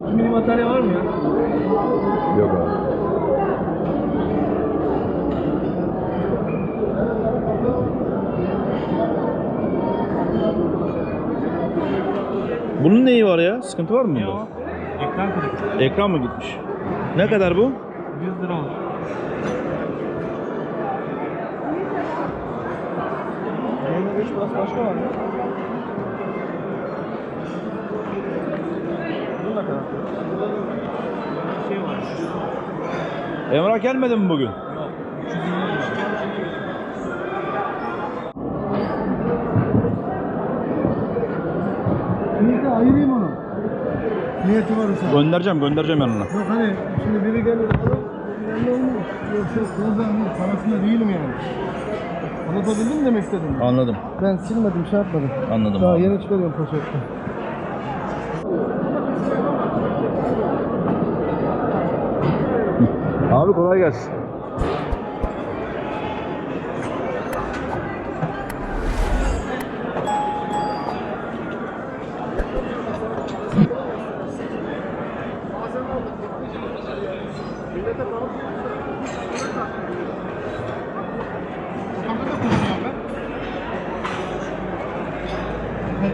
Mini batarya var mı ya? Yok abi. Bunun neyi var ya? Sıkıntı var mı bunda? Yok. Ekran kırık. Ekran mı gitmiş? Ne kadar bu? 100 lira olur. Beş plus başka var mı? Şey var. Emrah gelmedi mi bugün? Yok. 320 lira. Niyeti ayırayım onu. Niyeti varsa. Göndereceğim, göndereceğim yanına. Yok hani şimdi biri gelir alır. Belli olmaz. Yoksa parasında değilim yani. Anlatabildim mi demek istedim? Anladım, Ben silmedim, şey yapmadım. anladım. Daha abi. yeni çıkarıyorum poşetten. Abi kolay gelsin.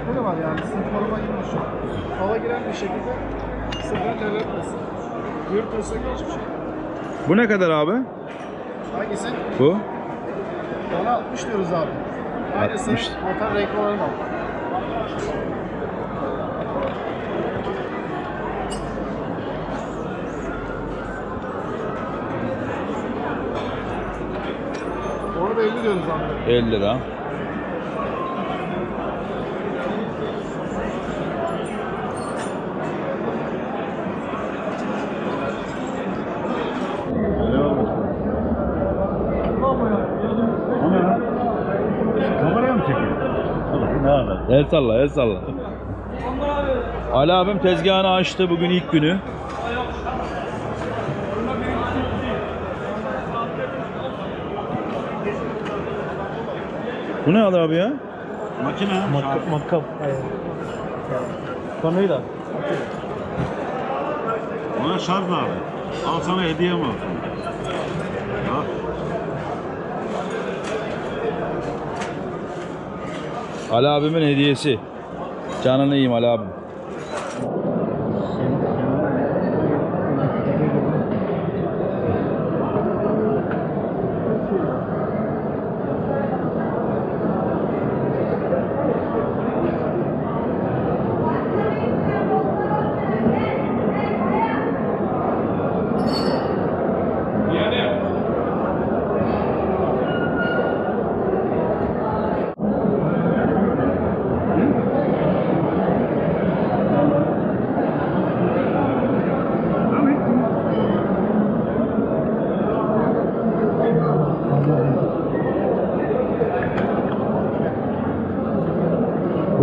Böyle var yani, sınıf forma girmiş. Hava giren bir şekilde sınıfını terletmesin. Yürütürse hiçbir şey. Bu ne kadar abi? Hangisi? Bu? Ona 60 diyoruz abi. Aynısı 60. motor renkli olan al. Onu da 50 diyoruz abi. 50 lira. El salla, el salla. Ali abim tezgahını açtı bugün ilk günü. Bu ne Ali abi ya? Makine. Matkap. Matkap. Konuyla. Ona şarj abi. Al sana hediye mi olsun? Ali abimin hediyesi. Canını yiyeyim Ali abim.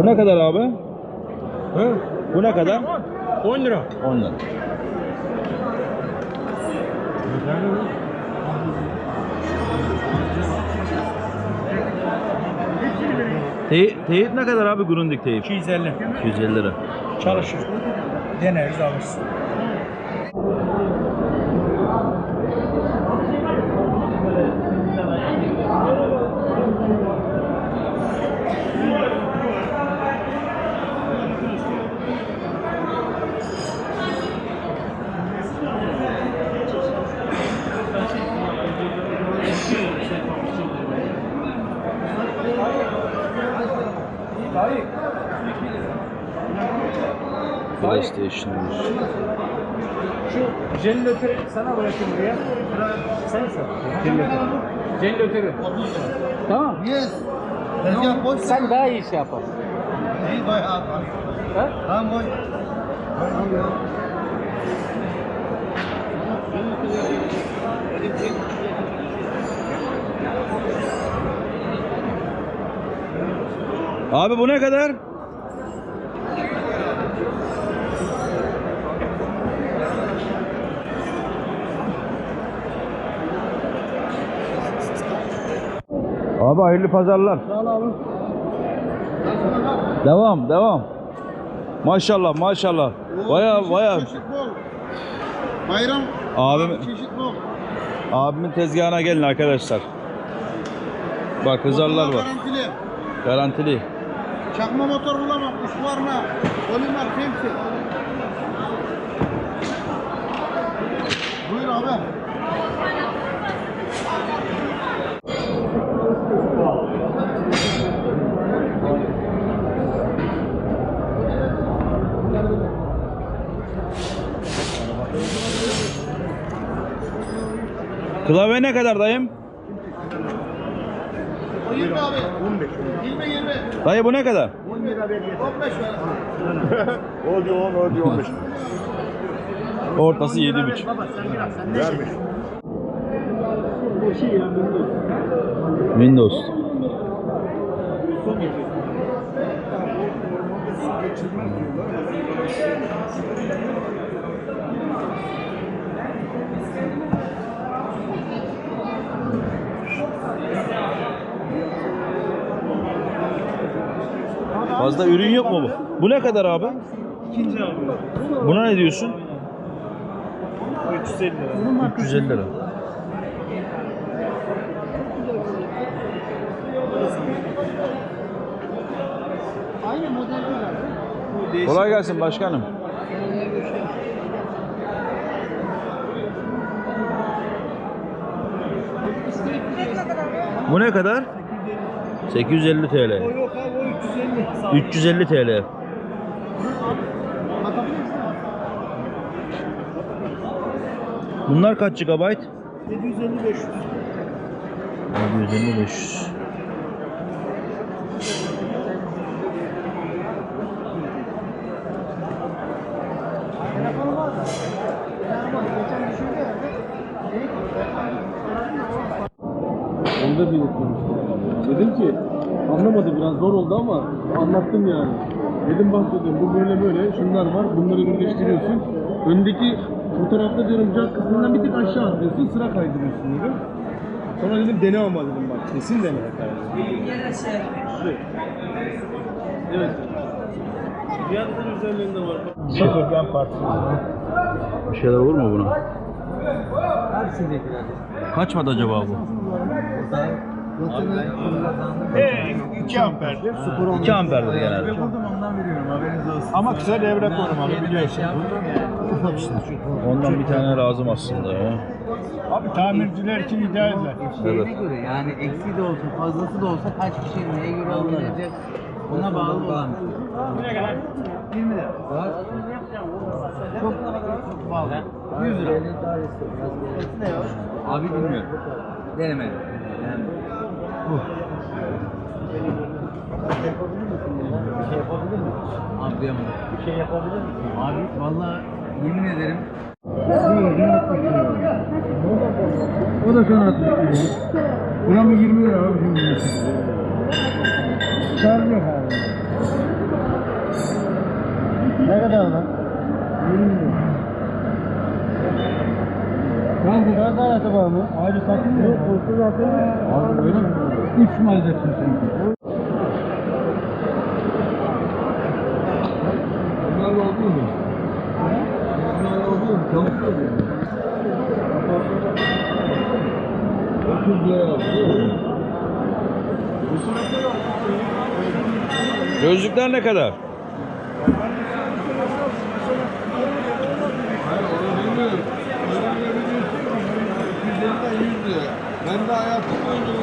Bu ne kadar abi? He? Bu ne kadar? 10 lira. 10 lira. Te teyit ne kadar abi Grundig teyit? 250. 250 lira. Çalışır. Deneriz alırız. Jeneratörü sana bırakayım buraya. Sen sat. Jeneratörü. Jeneratörü. Tamam. Yes. Tezgah boş. Sen daha iyi şey yaparsın. İyi bayağı. Ha? Tamam boy. Abi bu ne kadar? Abi hayırlı pazarlar. Sağ ol abi. Devam, devam. Maşallah, maşallah. Baya baya. Bayram abim abimin tezgahına gelin arkadaşlar. Bak Motorlar var. Garantili. Garantili. Çakma motor bulamam. Usvarna. Polimer hepsi. Buyur abi. Klavye ne kadar dayım? O 20 abi. 15. 20 20. Dayı bu ne kadar? 10 lira ver 15 ver. O diyor 10, o diyor 15. Ortası 7,5. Vermiş. O şey ya Windows. Windows. Fazla ürün yok mu bu? Bu ne kadar abi? İkinci abi. Buna ne diyorsun? 350 lira. 350 lira. Kolay gelsin başkanım. Bu ne kadar? 850 TL. O yok abi o 350. 350 TL. Bunlar kaç GB? 750 500. 750 500. Telefonu var da. Telefon geçen düşürdü herhalde. Şey, Onu da belirttim işte. Dedim ki anlamadı biraz zor oldu ama anlattım yani. Dedim bak dedim bu böyle böyle şunlar var bunları birleştiriyorsun. Öndeki fotoğrafta diyorum jack kısmından bir tık aşağı atlıyorsun sıra kaydırıyorsun dedim. Sonra dedim dene ama dedim bak kesin dene. Evet. Fiyatların üzerlerinde var. Bir şeyler olur mu buna? Hepsindekiler. Kaç watt acaba bu? E, 2 amperdir. 2 amperdir genelde. ondan veriyorum haberiniz olsun. Ama kısa devre korumalı biliyorsun. Ondan bir tane lazım aslında ya. Abi tamirciler için idealler. Evet. Şeyine göre yani eksi de olsa fazlası da olsa kaç kişi neye göre alınacak ona bağlı olan. Ne kadar? 20 lira. Çok çok pahalı. 100 lira. Abi bilmiyorum. Denemedim. Yani. Abi diyemem. Bir şey yapabilir misin? Abi vallahi yemin ederim O da sana atmış. Buna mı 20 lira abi şimdi? Şarj yok abi. Ne kadar lan? 20 lira. Tamam bu kadar var mı? Ayrı satılmıyor. Yok kursu zaten. Abi öyle mi? 3 mü alacaksın sen? Bunlar da oldu mu? Bunlar da oldu mu? Çalışıyor mu? 30 lira aldı. Gözlükler ne kadar? Hayır onu bilmiyorum. Öyle bir diyorsun ki 250'den 100 lira. Ben de hayatım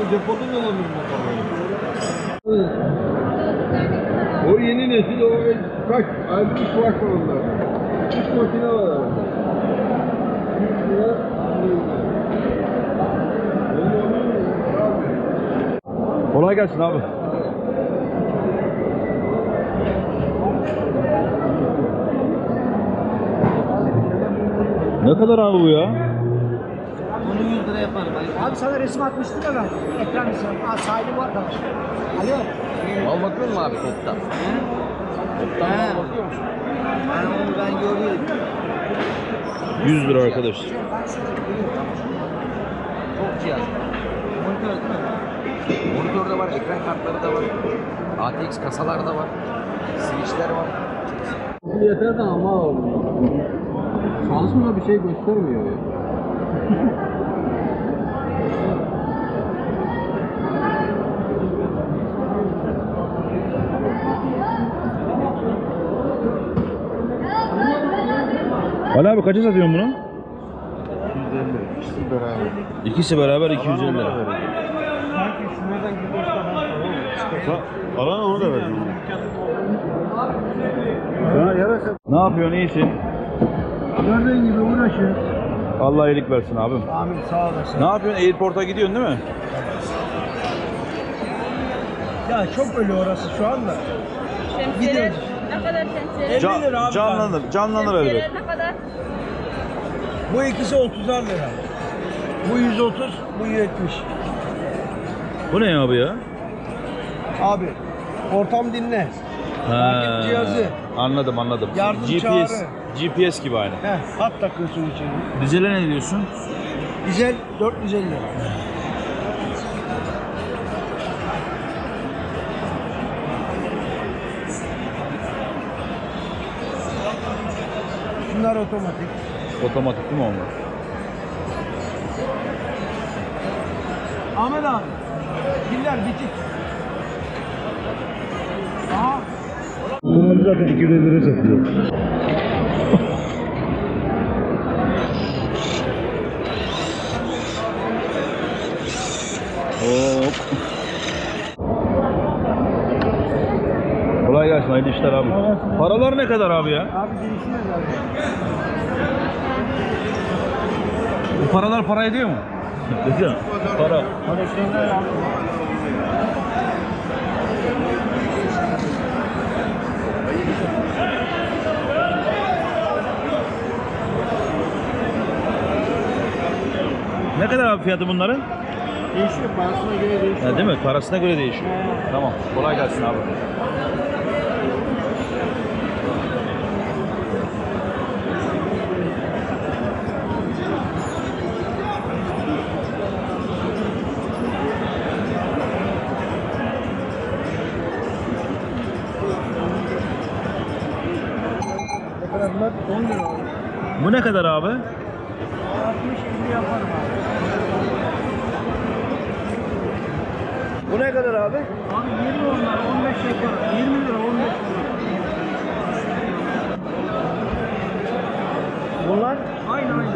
boyunca depodan alamıyorum parayı. O yeni nesil o kaç? Ayrı iş var onlar. Üç makine var arada. 100 lira, 100 lira. Ben de alıyorum abi. Kolay gelsin abi. Ne kadar abi bu ya? Onu 100 lira yaparım. Abi sana resim atmıştım ya ben. Ekran resim. Aa sahibi var da. Alo. Al bakıyor musun abi toptan? Toptan al bakıyor musun? Ben onu ben görüyorum. 100 lira arkadaşlar. Çok cihaz. Monitör değil mi? Monitör de var, ekran kartları da var. ATX kasalar da var. Switch'ler var. Yeter de ama çalışmıyor bir şey göstermiyor ya. Ali abi kaça satıyorsun bunu? 250. İkisi beraber. İkisi beraber 250 lira. Sanki şunlardan bir boş daha var. Alan onu da verdim. Sana yarasa. Ne yapıyorsun iyisin? Gördüğün gibi uğraşıyor. Allah iyilik versin abim. Amin sağ olasın. Ne yapıyorsun? Airport'a gidiyorsun değil mi? Ya çok ölü orası şu anda. Şemsiyeler ne kadar şemsiyeler? Can- lira abi canlanır, canlanır elbet. Şemsiyeler ne kadar? Bu ikisi 30'ar lira. Bu 130, bu 70. Bu ne abi ya? Abi ortam dinle. Takip cihazı. Anladım anladım. Yardım GPS, çağrı. GPS gibi aynı. Heh, hat takıyorsun içine. Dizele ne diyorsun? Dizel 450 lira. Şunlar otomatik. Otomatik değil mi onlar? Ahmet abi. Diller bitik. Aha. Bunları zaten 200 lira satıyor. Hop. Kolay gelsin hayırlı işler abi. Paralar ne kadar abi ya? Abi değişiyor zaten. Bu paralar para ediyor mu? Ediyor. Para. Ne kadar abi fiyatı bunların? Değişiyor. Parasına göre değişiyor. Ha, değil mi? Parasına göre değişiyor. Tamam. Kolay gelsin abi. Bunlar? 10 lira abi. Bu ne kadar abi? 60 50 yaparım abi. Bu ne kadar abi? Abi 20 onlar 15 yapar. 20 lira 15 lira. Bunlar? Aynı aynı.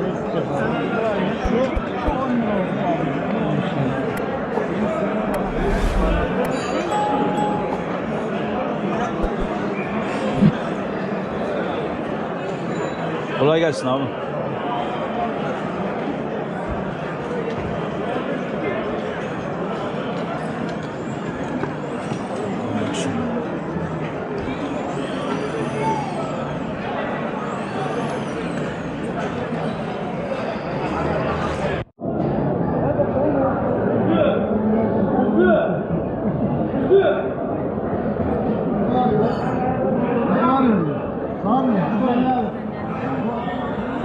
Şu, şu 10 lira oldu abi. Kolay gelsin abi.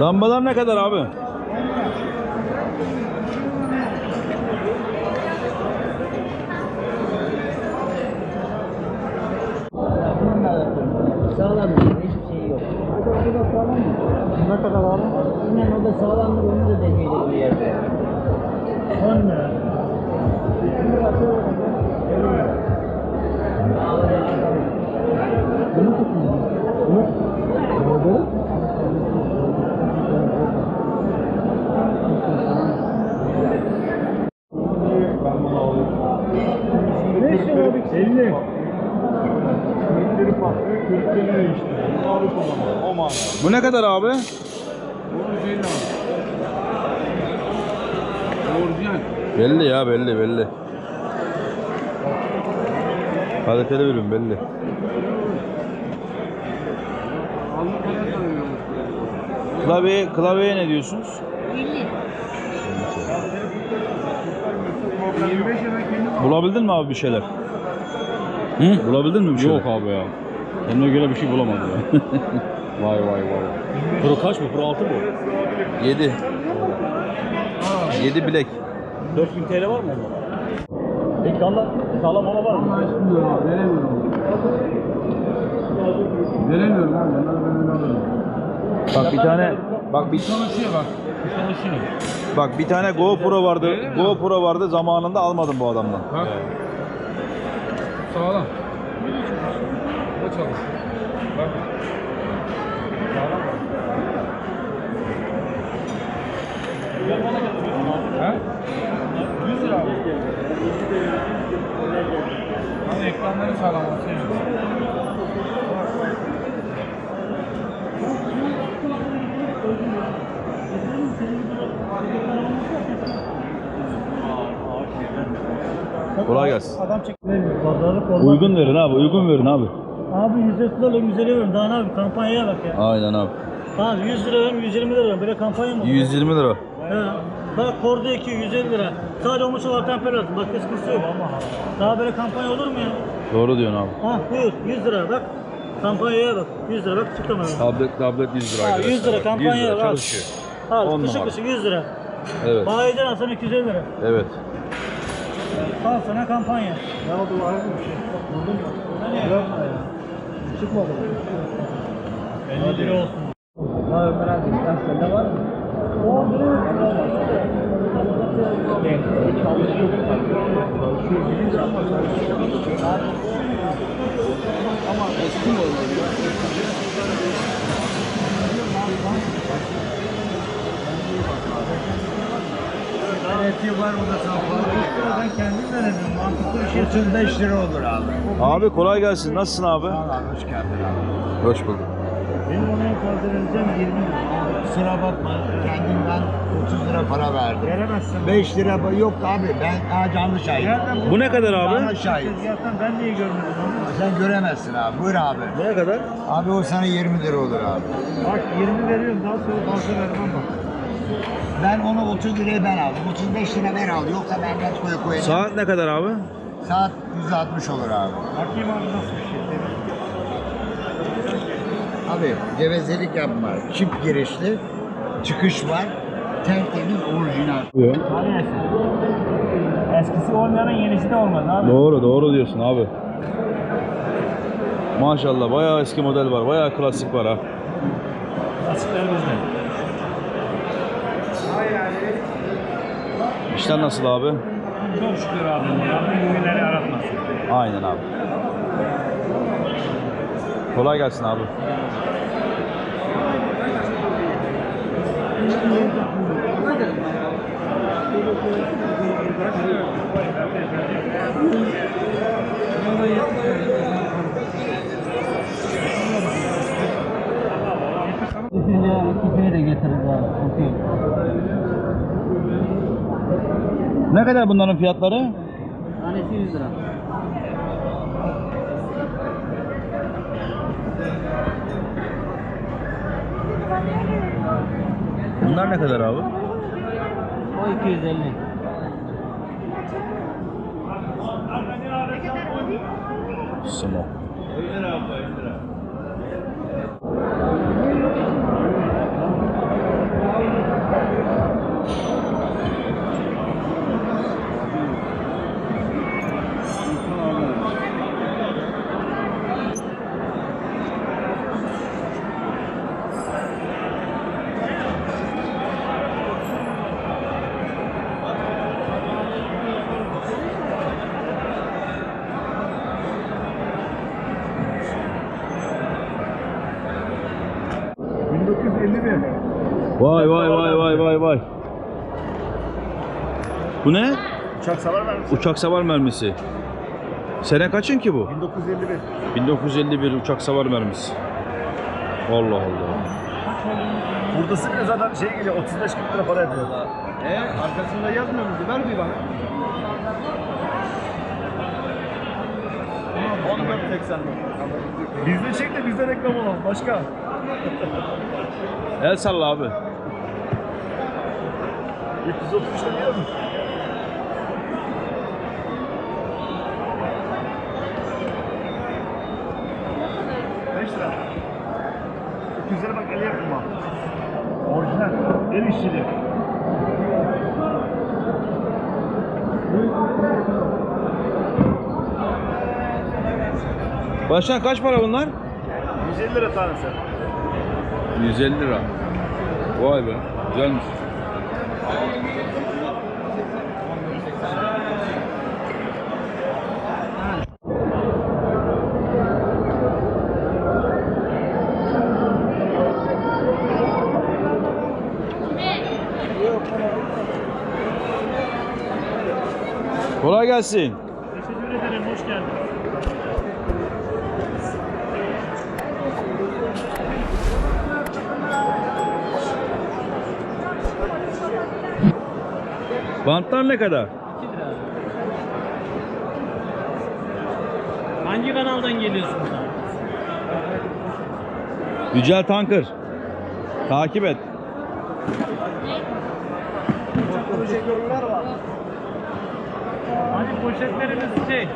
Lambalar ne kadar abi? Sağlam hiçbir şey yok. Ne kadar abi? Bilmem o da sağlamdır onu da deneyecek bir yerde. 10 lira. Bunu tutun. Bunu. Ne o manada. Bu ne kadar abi? Bu şey ne Orijinal. Belli ya belli belli. Kaliteli ürün belli. Klavye, klavyeye ne diyorsunuz? 25 lira kendi Bulabildin mi abi bir şeyler? Hı? Bulabildin mi bir şeyler? Yok abi ya. Kendine göre bir şey bulamadı ya. vay vay vay. Pro kaç mı? Pro 6 mı? 7. 7 bilek. 4000 TL var mı onda? Ekranda sağlam ona var mı? Veremiyorum. Veremiyorum abi. Onları ben öyle alıyorum. Bak bir tane bak bir Çalışıyor bak. Çalışıyor. bak bir tane GoPro vardı. GoPro vardı zamanında almadım bu adamdan. Bak. Sağlam. Da çalış. Bak. Sağlam bak. Ha? 100 lira abi. Hani ekranları sağlam olsa yani. Kolay gelsin. Adam olmaz. Uygun verin abi, uygun verin abi. Abi 100 lira 150 verin. Daha ne yapayım? Kampanyaya bak ya. Aynen abi. Tamam 100 lira verin 120 lira verin. Böyle kampanya mı? olur? 120 lira. He. Bak Korda 2 150 lira. Sadece omuz olarak temper lazım. Başka sıkıntı yok. Daha böyle kampanya olur mu ya? Doğru diyorsun abi. Ha buyur 100 lira bak. Kampanyaya bak. 100 lira bak çıktı mı? Tablet tablet 100 lira Ha, arkadaşlar. 100 lira kampanya 100 lira al. çalışıyor. Al On kışık numara. kışık 100 lira. Evet. Bayiden alsan 250 lira. Evet. Al sana kampanya. Ne oldu var mı bir şey? Buldun mu? Yapma ya. Çıkmadı. 50 lira olsun. Ha Ömer abi sende var mı? Ama eski mi oluyor? Eti var burada safları. Ben kendim denedim. Mantıklı bir şey 35 lira olur abi. Abi kolay gelsin. Nasılsın abi? Al abi hoş geldin abi. Hoş bulduk. Benim ona en fazla vereceğim 20 lira. Kusura bakma kendimden 30 lira para verdim. Veremezsin. 5 lira yok abi ben daha canlı şahit. Bu ne kadar abi? Canlı şahit. Tezgahtan ben niye görmedim onu? Sen göremezsin abi. Buyur abi. Ne kadar? Abi o sana 20 lira olur abi. Bak 20 veriyorum daha sonra fazla vermem bak. Ben onu 30 liraya ben aldım. 35 lira ben aldım. Yoksa ben net koyu koyacağım. Saat ne kadar abi? Saat 160 olur abi. Bakayım abi nasıl bir şey. Abi gevezelik yapma. Çift girişli. Çıkış var. Tertemiz orijinal. Hani Eskisi olmayanın yenisi de olmaz abi. Doğru doğru diyorsun abi. Maşallah bayağı eski model var. Bayağı klasik var ha. Lastikler bizde. İşler nasıl abi? Çok şükür abi. Rabbim bugünleri aratmasın. Aynen abi. Kolay gelsin abi. Düşünce ikisini de getiririz abi. Yok. Ne kadar bunların fiyatları? Tanesi 100 lira. Bunlar ne kadar abi? O 250. Sumo. Vay vay vay vay vay vay. Bu ne? Uçak savar vermiş. Uçak savar mermisi. Sene kaçın ki bu? 1951. 1951 uçak savar mermisi. Allah Allah. Burada sıkı zaten şey geliyor 35-40 lira para yapıyor. E arkasında yazmıyor muydu? Ver bir bana. 14.80 Bizde çek de bizde reklam olalım. Başka. El salla abi. 333 lira mı? Beş lira. 200 lira bak el yapma. Orijinal. El işçiliği. Başkan kaç para bunlar? 150 lira tanesi. 150 lira. Vay be. Güzelmiş. Kolay gelsin. Teşekkür ederim. Hoş geldin. Bantlar ne kadar? Hangi kanaldan geliyorsunuz abi? Yücel Tankır. Takip et. Hani poşetlerimiz şey,